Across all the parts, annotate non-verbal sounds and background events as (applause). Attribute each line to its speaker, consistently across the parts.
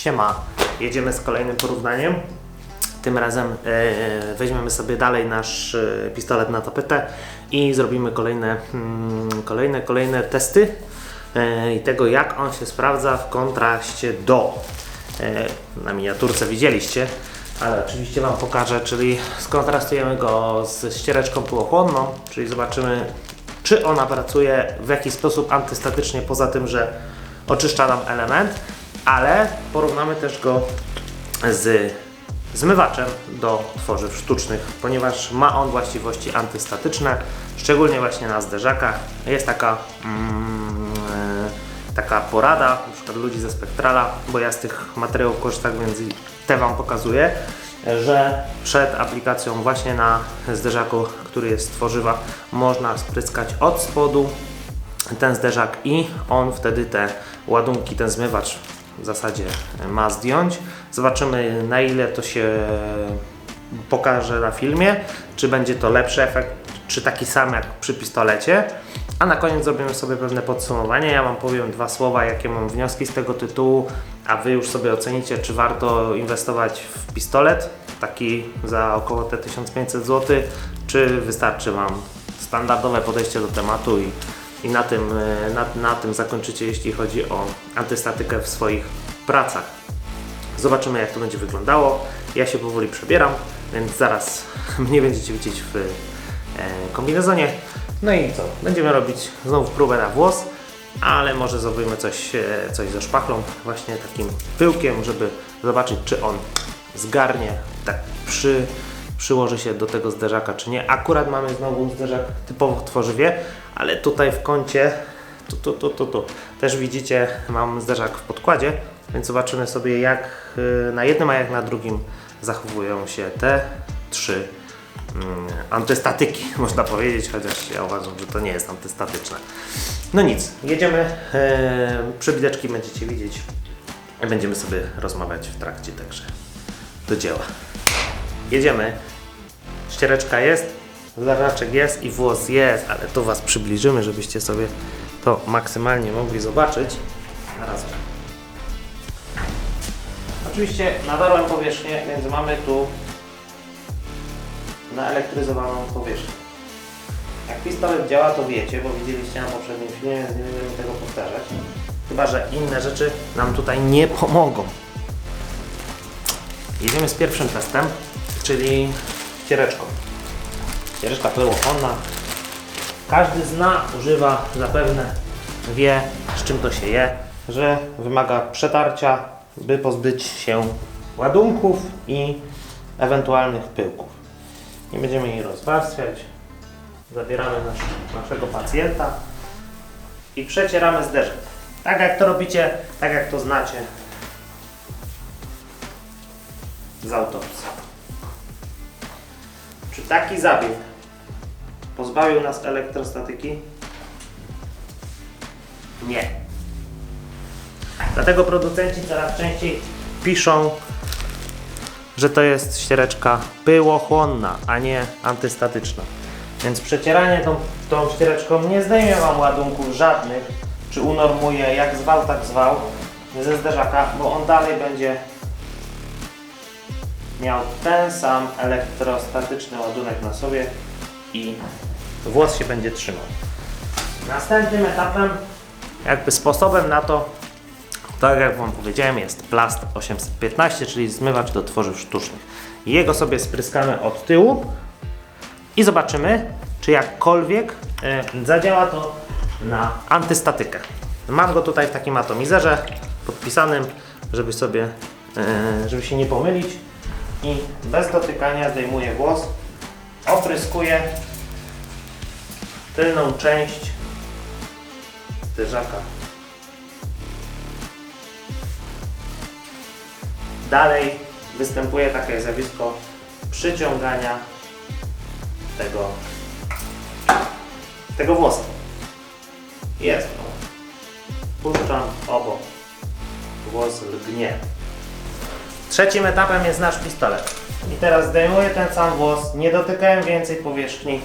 Speaker 1: Siema, jedziemy z kolejnym porównaniem. Tym razem e, weźmiemy sobie dalej nasz e, pistolet na tapetę i zrobimy kolejne, mm, kolejne, kolejne testy e, i tego jak on się sprawdza w kontraście do. Na miniaturce widzieliście, ale oczywiście Wam pokażę, czyli skontrastujemy go z ściereczką półochłonną, czyli zobaczymy czy ona pracuje w jakiś sposób antystatycznie, poza tym, że oczyszcza nam element, ale porównamy też go z zmywaczem do tworzyw sztucznych, ponieważ ma on właściwości antystatyczne, szczególnie właśnie na zderzakach. Jest taka, mm, taka porada, na przykład ludzi ze Spektrala, bo ja z tych materiałów korzystam, więc te Wam pokazuję, że przed aplikacją właśnie na zderzaku, który jest z tworzywa, można spryskać od spodu ten zderzak i on wtedy te ładunki, ten zmywacz w zasadzie ma zdjąć. Zobaczymy na ile to się pokaże na filmie, czy będzie to lepszy efekt, czy taki sam jak przy pistolecie. A na koniec zrobimy sobie pewne podsumowanie. Ja Wam powiem dwa słowa, jakie mam wnioski z tego tytułu, a Wy już sobie ocenicie, czy warto inwestować w pistolet, taki za około te 1500 zł, czy wystarczy Wam standardowe podejście do tematu i, i na, tym, e, na, na tym zakończycie, jeśli chodzi o antystatykę w swoich pracach. Zobaczymy jak to będzie wyglądało. Ja się powoli przebieram, więc zaraz (laughs) mnie będziecie widzieć w e, kombinezonie. No i co? Będziemy robić znowu próbę na włos, ale może zrobimy coś, e, coś ze szpachlą, właśnie takim pyłkiem, żeby zobaczyć czy on zgarnie, tak przy, przyłoży się do tego zderzaka czy nie. Akurat mamy znowu zderzak typowo w tworzywie, ale tutaj w kącie, tu, tu, tu, tu, tu też widzicie mam zderzak w podkładzie, więc zobaczymy sobie jak y, na jednym, a jak na drugim zachowują się te trzy mm, antystatyki, (laughs) można powiedzieć, chociaż ja uważam, że to nie jest antystatyczne. No nic, jedziemy, e, przebideczki będziecie widzieć, będziemy sobie rozmawiać w trakcie, także do dzieła. Jedziemy, ściereczka jest, zaraczek jest i włos jest, ale tu Was przybliżymy, żebyście sobie to maksymalnie mogli zobaczyć. Zaraz. Oczywiście nadarłem powierzchnię, więc mamy tu naelektryzowaną powierzchnię. Jak pistolet działa, to wiecie, bo widzieliście na poprzednim filmie, więc nie będziemy tego powtarzać. Chyba, że inne rzeczy nam tutaj nie pomogą. Jedziemy z pierwszym testem, czyli ściereczką. Ściereczka pyłochłonna. Każdy zna, używa, zapewne wie, z czym to się je, że wymaga przetarcia, by pozbyć się ładunków i ewentualnych pyłków. Nie będziemy jej rozwarstwiać. Zabieramy nasz, naszego pacjenta i przecieramy zderzek. Tak jak to robicie, tak jak to znacie z autopsji. Czy taki zabieg pozbawił nas elektrostatyki? Nie. Dlatego producenci coraz częściej piszą, że to jest ściereczka pyłochłonna, a nie antystatyczna. Więc przecieranie tą, tą ściereczką nie zdejmie Wam ładunków żadnych, czy unormuje jak zwał, tak zwał ze zderzaka, bo on dalej będzie miał ten sam elektrostatyczny ładunek na sobie i włos się będzie trzymał. Następnym etapem, jakby sposobem na to, tak jak Wam powiedziałem, jest Plast 815, czyli zmywacz do tworzyw sztucznych. Jego sobie spryskamy od tyłu i zobaczymy, czy jakkolwiek e, zadziała to na antystatykę. Mam go tutaj w takim atomizerze podpisanym, żeby sobie, e, żeby się nie pomylić i bez dotykania zdejmuję włos, opryskuję tylną część zderzaka. Dalej występuje takie zjawisko przyciągania tego, tego włosa. Jest. Puszczam obok. Włos lgnie. Trzecim etapem jest nasz pistolet. I teraz zdejmuję ten sam włos, nie dotykałem więcej powierzchni.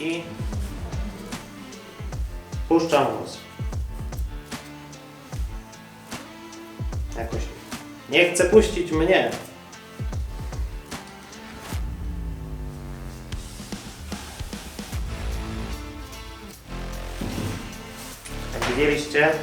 Speaker 1: I puszczam włos. Jakoś nie chcę puścić mnie. Widzieliście,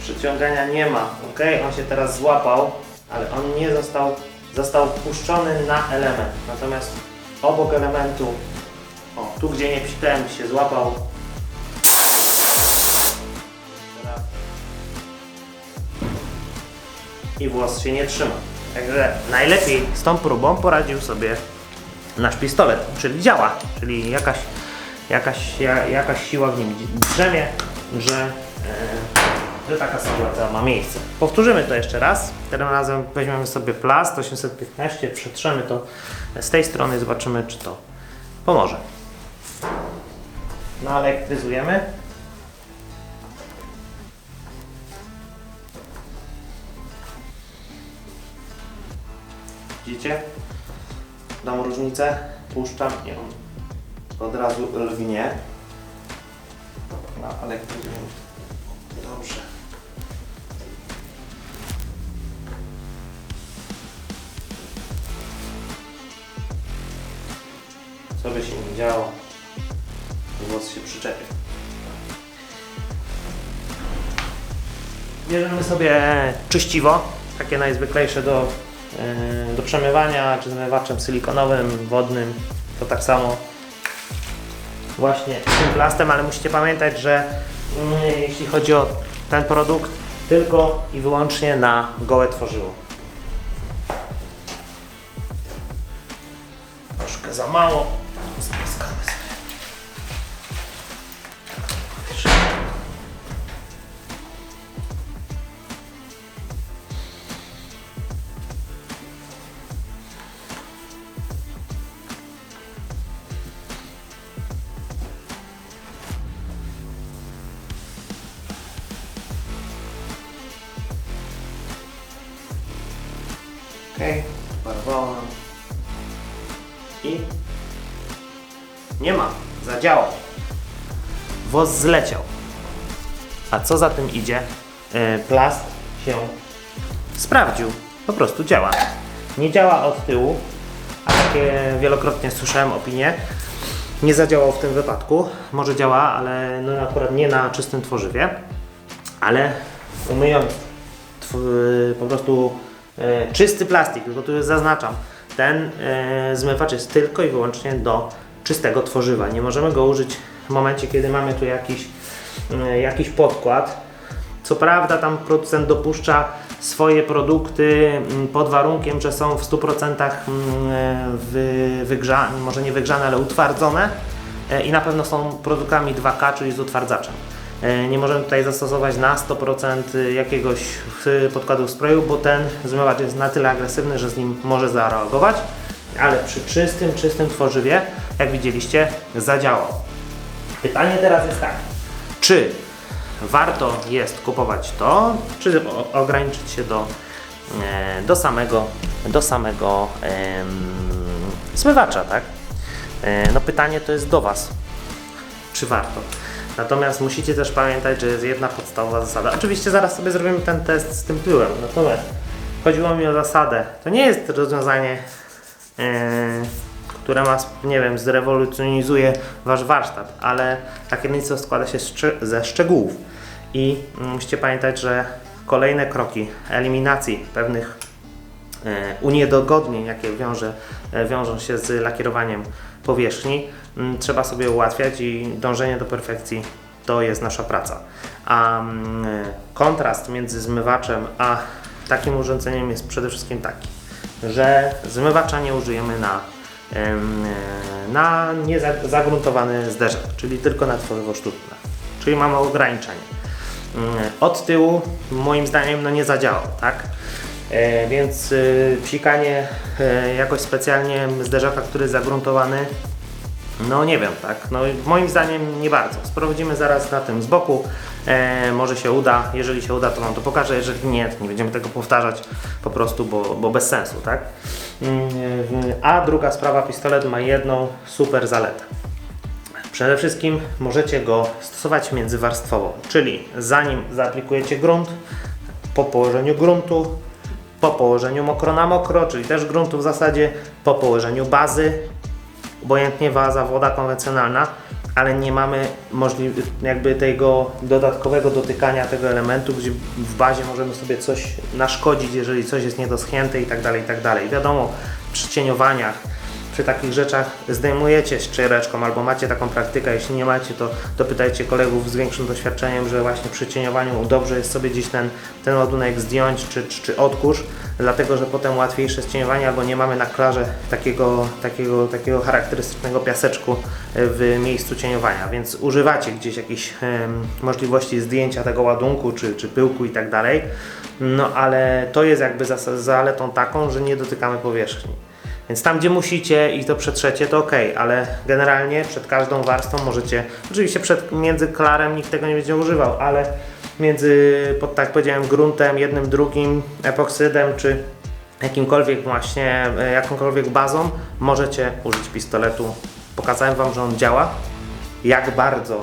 Speaker 1: przyciągania nie ma. Ok, on się teraz złapał, ale on nie został, został puszczony na element. Natomiast obok elementu, o, tu gdzie nie psikałem się złapał. I włos się nie trzyma. Także najlepiej z tą próbą poradził sobie nasz pistolet, czyli działa, czyli jakaś, jakaś, ja- jakaś siła w nim drzemie, że, e, że taka sytuacja ma miejsce. Powtórzymy to jeszcze raz. Tym razem weźmiemy sobie plast 815, przetrzemy to z tej strony i zobaczymy, czy to pomoże. Naelektryzujemy. Widzicie? Dam różnicę, puszczam i on od razu lgnie. No, ale Dobrze. Co by się nie działo, głos się przyczepia. Bierzemy sobie czyściwo, takie najzwyklejsze do, yy, do przemywania, czy zmywaczem silikonowym, wodnym, to tak samo właśnie tym plastem, ale musicie pamiętać, że mm, jeśli chodzi o ten produkt, tylko i wyłącznie na gołe tworzywo. Troszkę za mało. Nam. I nie ma, zadziałał. Woz zleciał. A co za tym idzie? Yy, plast się sprawdził. Po prostu działa. Nie działa od tyłu, a takie wielokrotnie słyszałem opinie. Nie zadziałał w tym wypadku. Może działa, ale no akurat nie na czystym tworzywie. Ale umyjąc po prostu e, czysty plastik, tylko tu zaznaczam, ten e, zmywacz jest tylko i wyłącznie do czystego tworzywa. Nie możemy go użyć w momencie, kiedy mamy tu jakiś, e, jakiś podkład. Co prawda tam producent dopuszcza swoje produkty mm, pod warunkiem, że są w 100% mm, wy, wygrzane, może nie wygrzane, ale utwardzone i na pewno są produktami 2K, czyli z utwardzaczem. E, Nie możemy tutaj zastosować na 100% jakiegoś y, podkładu sproju, bo ten zmywacz jest na tyle agresywny, że z nim może zareagować, ale przy czystym, czystym tworzywie, jak widzieliście, zadziałał. Pytanie teraz jest takie, czy warto jest kupować to, czy ograniczyć się do, e, do samego, do samego zmywacza, tak? E, No pytanie to jest do Was, czy warto. Natomiast musicie też pamiętać, że jest jedna podstawowa zasada. Oczywiście zaraz sobie zrobimy ten test z tym pyłem, natomiast chodziło mi o zasadę. To nie jest rozwiązanie, e, które ma, nie wiem, zrewolucjonizuje Wasz warsztat, ale takie nic składa się ze szczegółów. I musicie pamiętać, że kolejne kroki eliminacji pewnych e, uniedogodnień, jakie wiąże, e, wiążą się z lakierowaniem powierzchni, m, trzeba sobie ułatwiać i dążenie do perfekcji to jest nasza praca. A mm, kontrast między zmywaczem a takim urządzeniem jest przede wszystkim taki, że zmywacza nie użyjemy na, na niezagruntowany zderzak, czyli tylko na tworzywo sztuczne, czyli mamy ograniczenie. Mm, Od tyłu moim zdaniem no nie zadziałał, tak? E, więc e, psikanie e, jakoś specjalnie zderzaka, który jest zagruntowany, no nie wiem, tak. No, moim zdaniem nie bardzo. Sprawdzimy zaraz na tym z boku. E, może się uda. Jeżeli się uda, to Wam to pokażę. Jeżeli nie, to nie będziemy tego powtarzać po prostu, bo, bo bez sensu, tak? Mm, a druga sprawa, pistolet ma jedną super zaletę. Przede wszystkim możecie go stosować międzywarstwowo, czyli zanim zaaplikujecie grunt, po położeniu gruntu po położeniu mokro na mokro, czyli też gruntu w zasadzie, po położeniu bazy, obojętnie waza, woda konwencjonalna, ale nie mamy możli- jakby tego dodatkowego dotykania tego elementu, gdzie w bazie możemy sobie coś naszkodzić, jeżeli coś jest niedoschnięte i tak dalej, i tak dalej. Wiadomo, przy cieniowaniach, przy takich rzeczach zdejmujecie szczereczką albo macie taką praktykę, jeśli nie macie, to dopytajcie kolegów z większym doświadczeniem, że właśnie przy cieniowaniu dobrze jest sobie gdzieś ten, ten ładunek zdjąć czy, czy, czy odkurz, dlatego że potem łatwiejsze jest cieniowanie albo nie mamy na klarze takiego, takiego, takiego charakterystycznego piaseczku w miejscu cieniowania, więc używacie gdzieś jakiejś możliwości zdjęcia tego ładunku czy, czy pyłku i tak dalej, no ale to jest jakby zaletą taką, że nie dotykamy powierzchni. Więc tam, gdzie musicie i to przetrzecie, to ok, ale generalnie przed każdą warstwą możecie, oczywiście przed, między klarem nikt tego nie będzie używał, ale między, pod, tak powiedziałem, gruntem, jednym, drugim, epoksydem czy jakimkolwiek właśnie, e, jakąkolwiek bazą, możecie użyć pistoletu. Pokazałem Wam, że on działa. Jak bardzo,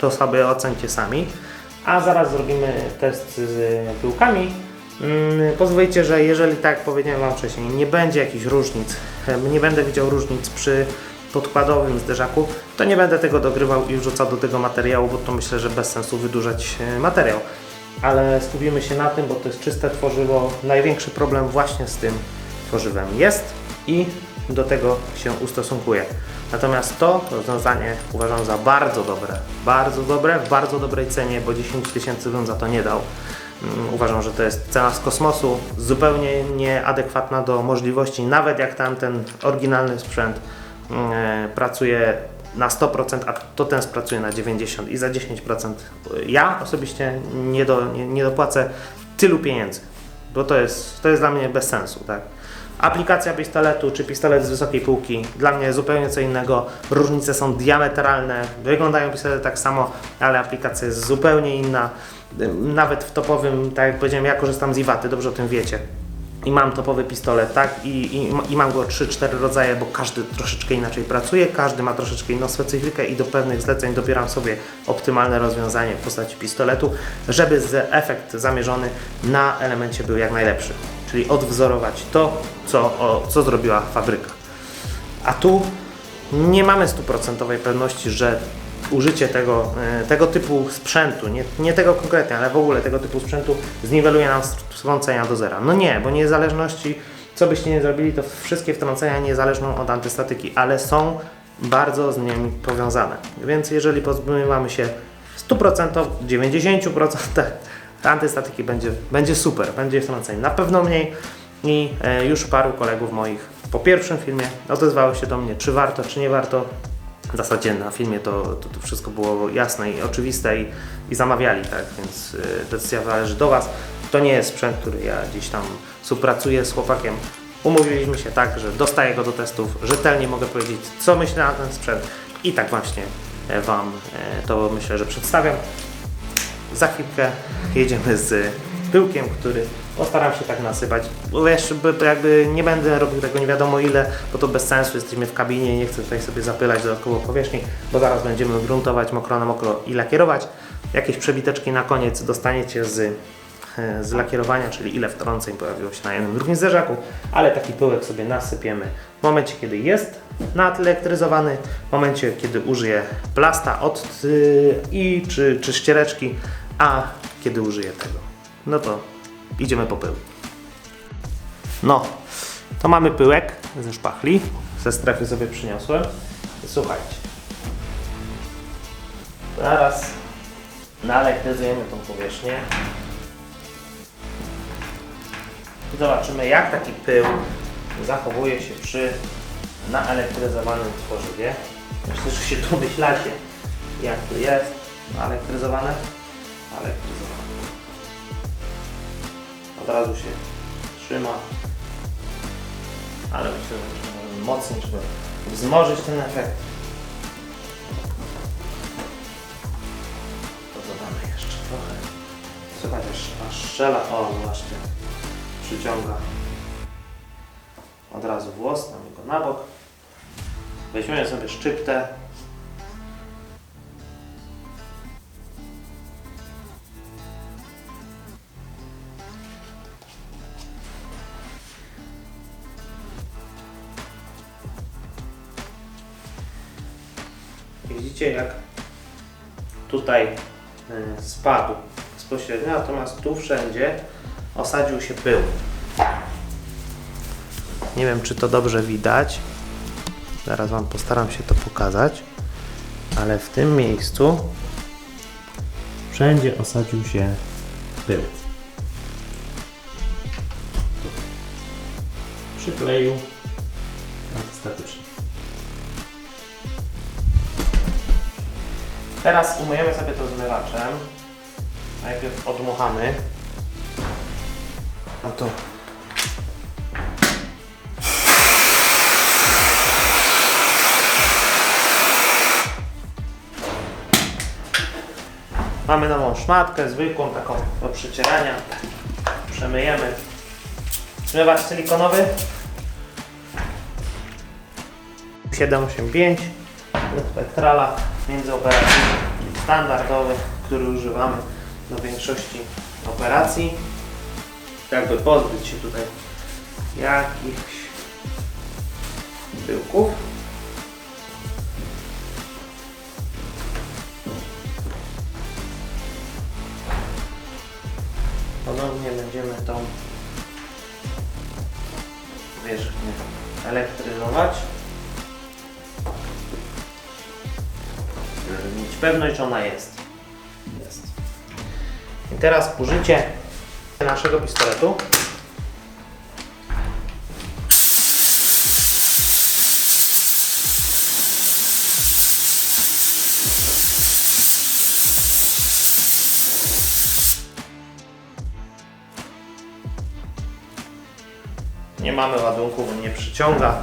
Speaker 1: to sobie ocencie sami. A zaraz zrobimy test z pyłkami. Mm, Pozwólcie, że jeżeli tak powiedziałem Wam wcześniej, nie będzie jakichś różnic, nie będę widział różnic przy podkładowym zderzaku, to nie będę tego dogrywał i wrzucał do tego materiału, bo to myślę, że bez sensu wydłużać e, materiał. Ale skupimy się na tym, bo to jest czyste tworzywo. Największy problem właśnie z tym tworzywem jest i do tego się ustosunkuję. Natomiast to rozwiązanie uważam za bardzo dobre. Bardzo dobre, w bardzo dobrej cenie, bo 10 tysięcy bym za to nie dał. Mm, Uważam, że to jest cena z kosmosu, zupełnie nieadekwatna do możliwości, nawet jak tamten oryginalny sprzęt mm, e, pracuje na 100%, a to ten pracuje na 90% i za 10% ja osobiście nie, do, nie, nie dopłacę tylu pieniędzy, bo to jest, to jest dla mnie bez sensu. Tak? Aplikacja pistoletu czy pistolet z wysokiej półki dla mnie zupełnie co innego. Różnice są diametralne, wyglądają pistolety tak samo, ale aplikacja jest zupełnie inna. Nawet w topowym, tak jak powiedziałem, ja korzystam z Iwaty, dobrze o tym wiecie. I mam topowy pistolet, tak? I, i, i mam go 3-4 rodzaje, bo każdy troszeczkę inaczej pracuje, każdy ma troszeczkę inną specyfikę i do pewnych zleceń dobieram sobie optymalne rozwiązanie w postaci pistoletu, żeby efekt zamierzony na elemencie był jak najlepszy. Czyli odwzorować to, co, o, co zrobiła fabryka. A tu nie mamy stuprocentowej pewności, że użycie tego, e, tego typu sprzętu, nie, nie tego konkretnie, ale w ogóle tego typu sprzętu zniweluje nam wtrącenia do zera. No nie, bo niezależności, co byście nie zrobili, to wszystkie wtrącenia nie zależą od antystatyki, ale są bardzo z nimi powiązane. Więc jeżeli pozbywamy się 100%, 90% antystatyki będzie, będzie super, będzie wtrąceń na pewno mniej i e, już paru kolegów moich po pierwszym filmie odezwało się do mnie, czy warto, czy nie warto. W zasadzie na filmie to, to, to wszystko było jasne i oczywiste i, i zamawiali, tak, więc y, decyzja zależy do Was. To nie jest sprzęt, który ja gdzieś tam współpracuję z chłopakiem. Umówiliśmy się tak, że dostaję go do testów, rzetelnie mogę powiedzieć, co myślę na ten sprzęt i tak właśnie e, Wam e, to myślę, że przedstawiam. Za chwilkę jedziemy z pyłkiem, który postaram się tak nasypać. By jakby nie będę robił tego nie wiadomo ile, bo to bez sensu, jesteśmy w kabinie, nie chcę tutaj sobie zapylać dodatkowo powierzchni, bo zaraz będziemy gruntować mokro na mokro i lakierować. Jakieś przebiteczki na koniec dostaniecie z, e, z lakierowania, czyli ile wtrąceń pojawiło się na jednym drugim zderzaku, ale taki pyłek sobie nasypiemy w momencie, kiedy jest naelektryzowany, w momencie, kiedy użyję plasta od y, i czy, czy ściereczki, a kiedy użyję tego. No to idziemy po pył. No, to mamy pyłek ze szpachli, ze strefy sobie przyniosłem. Słuchajcie. Zaraz naelektryzujemy tą powierzchnię. I zobaczymy jak taki pył zachowuje się przy naelektryzowanym tworzywie. Myślę, że się domyślacie jak to jest naelektryzowane. Elektryzowane razu się trzyma. Ale myślę, że mocniej, żeby wzmożyć ten efekt. To dodamy jeszcze trochę. Słuchaj, aż strzela. O, właśnie. Przyciąga od razu włos, damy go na bok. Weźmiemy sobie szczyptę Widzicie jak tutaj y, spadł bezpośrednio, natomiast tu wszędzie osadził się pył. Nie wiem, czy to dobrze widać. Zaraz Wam postaram się to pokazać. Ale w tym miejscu wszędzie osadził się pył. Przykleił statycznie. Teraz umyjemy sobie to zmywaczem. Najpierw odmuchamy. No to Mamy nową szmatkę, zwykłą, taką do przecierania. Przemyjemy. Zmywacz silikonowy 785 Spectrala międzyoperacyjny standardowy, który używamy do większości operacji. Jakby pozbyć się tutaj jakichś pyłków. Ponownie będziemy tą wierzchnię elektryzować. Mieć pewność, że ona jest. Jest. I teraz użycie naszego pistoletu. Nie mamy ładunku, nie przyciąga.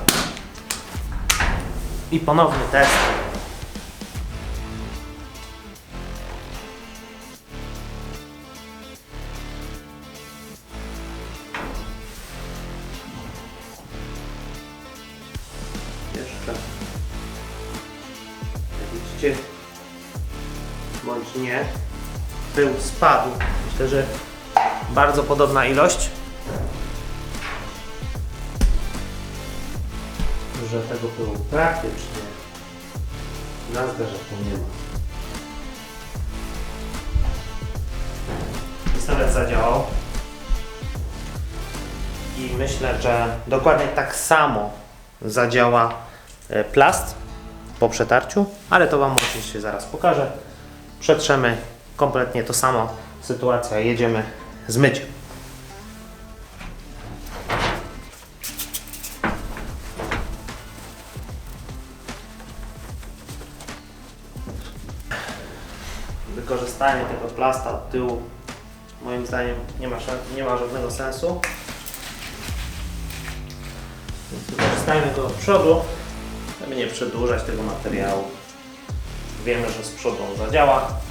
Speaker 1: I ponowny test. Myślę, że bardzo podobna ilość. że tego pyłu praktycznie na zderzaku nie ma. Pistolet zadziałał i myślę, że dokładnie tak samo zadziała e, plast po przetarciu, ale to Wam oczywiście zaraz pokażę. Przetrzemy kompletnie to samo, sytuacja, jedziemy z wykorzystanie tego plasta od tyłu moim zdaniem nie ma, nie ma żadnego sensu. Więc wykorzystajmy go od przodu, żeby nie przedłużać tego materiału. Wiemy, że z przodu on zadziała.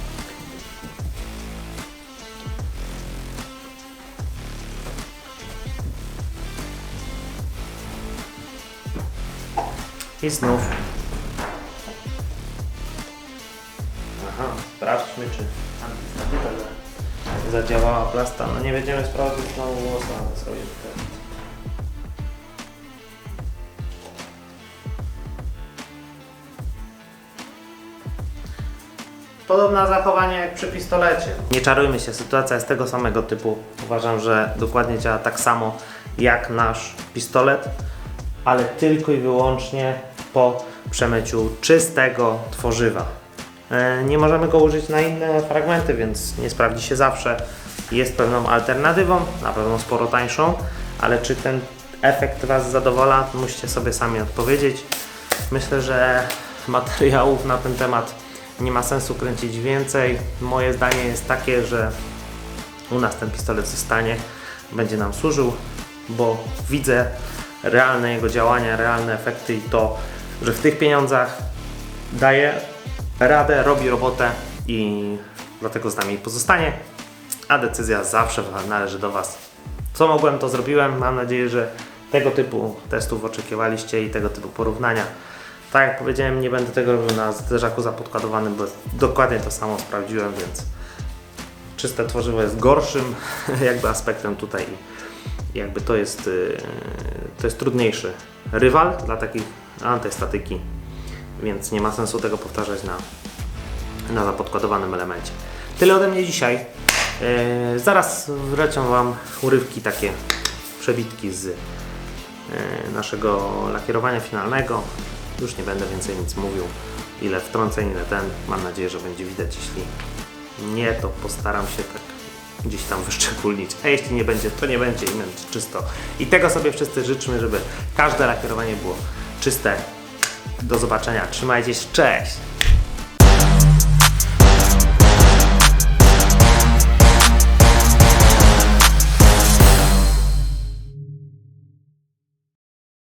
Speaker 1: I znów Aha, sprawdźmy, czy zadziałała plasta. No nie będziemy sprawdzić znowu głosu, ale sobie test. Podobne zachowanie jak przy pistolecie. Nie czarujmy się, sytuacja jest tego samego typu. Uważam, że dokładnie działa tak samo jak nasz pistolet, ale tylko i wyłącznie po przemyciu czystego tworzywa. E, Nie możemy go użyć na inne fragmenty, więc nie sprawdzi się zawsze. Jest pewną alternatywą, na pewno sporo tańszą, ale czy ten efekt Was zadowala, musicie sobie sami odpowiedzieć. Myślę, że materiałów na ten temat nie ma sensu kręcić więcej. Moje zdanie jest takie, że u nas ten pistolet zostanie, będzie nam służył, bo widzę realne jego działania, realne efekty i to, że w tych pieniądzach daje radę, robi robotę i dlatego z nami pozostanie, a decyzja zawsze należy do Was. Co mogłem, to zrobiłem. Mam nadzieję, że tego typu testów oczekiwaliście i tego typu porównania. Tak jak powiedziałem, nie będę tego robił na zderzaku zapodkładowanym, bo dokładnie to samo sprawdziłem, więc czyste tworzywo jest gorszym (laughs) jakby aspektem tutaj jakby to jest, yy, to jest trudniejszy rywal dla takiej antystatyki, więc nie ma sensu tego powtarzać na, na zapodkładowanym elemencie. Tyle ode mnie dzisiaj. Yy, zaraz wlecą Wam urywki, takie przebitki z yy, naszego lakierowania finalnego. Już nie będę więcej nic mówił. Ile wtrąceń, ile ten. Mam nadzieję, że będzie widać. Jeśli nie, to postaram się tak gdzieś tam wyszczególnić. A jeśli nie będzie, to nie będzie i będzie czysto. I tego sobie wszyscy życzmy, żeby każde lakierowanie było czyste. Do zobaczenia. Trzymajcie się. Cześć!